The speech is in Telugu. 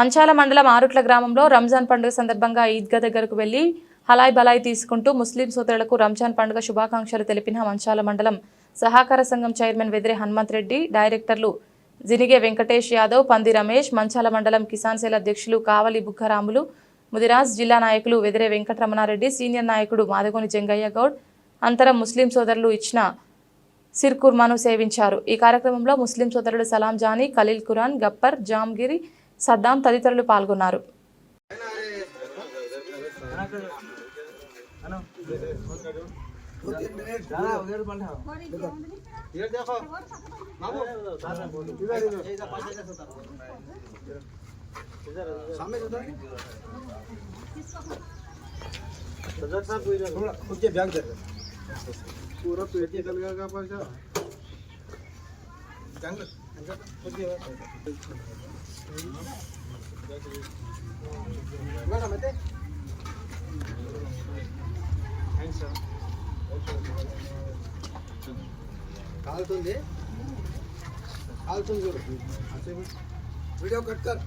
మంచాల మండలం ఆరుట్ల గ్రామంలో రంజాన్ పండుగ సందర్భంగా ఈద్గా దగ్గరకు వెళ్ళి హలాయ్ బలాయ్ తీసుకుంటూ ముస్లిం సోదరులకు రంజాన్ పండుగ శుభాకాంక్షలు తెలిపిన మంచాల మండలం సహకార సంఘం చైర్మన్ వెదిరే హనుమంత్ రెడ్డి డైరెక్టర్లు జినిగే వెంకటేష్ యాదవ్ పంది రమేష్ మంచాల మండలం కిసాన్ సేల్ అధ్యక్షులు కావలి బుగ్గరాములు ముదిరాజ్ జిల్లా నాయకులు వెదిరే వెంకటరమణారెడ్డి సీనియర్ నాయకుడు మాదగోని జంగయ్య గౌడ్ అంతరం ముస్లిం సోదరులు ఇచ్చిన సిర్ కుర్మాను సేవించారు. ఈ కార్యక్రమంలో ముస్లిం సోదరుడు సలాం జానీ ఖలీల్ ఖురాన్ గప్పర్ జామ్గిరి సద్దాం తదితరులు పాల్గొన్నారు पूरा पेट निकल गया का पैसा కాలుతుంది కాలుతుంది చూడు వీడియో కట్ కర్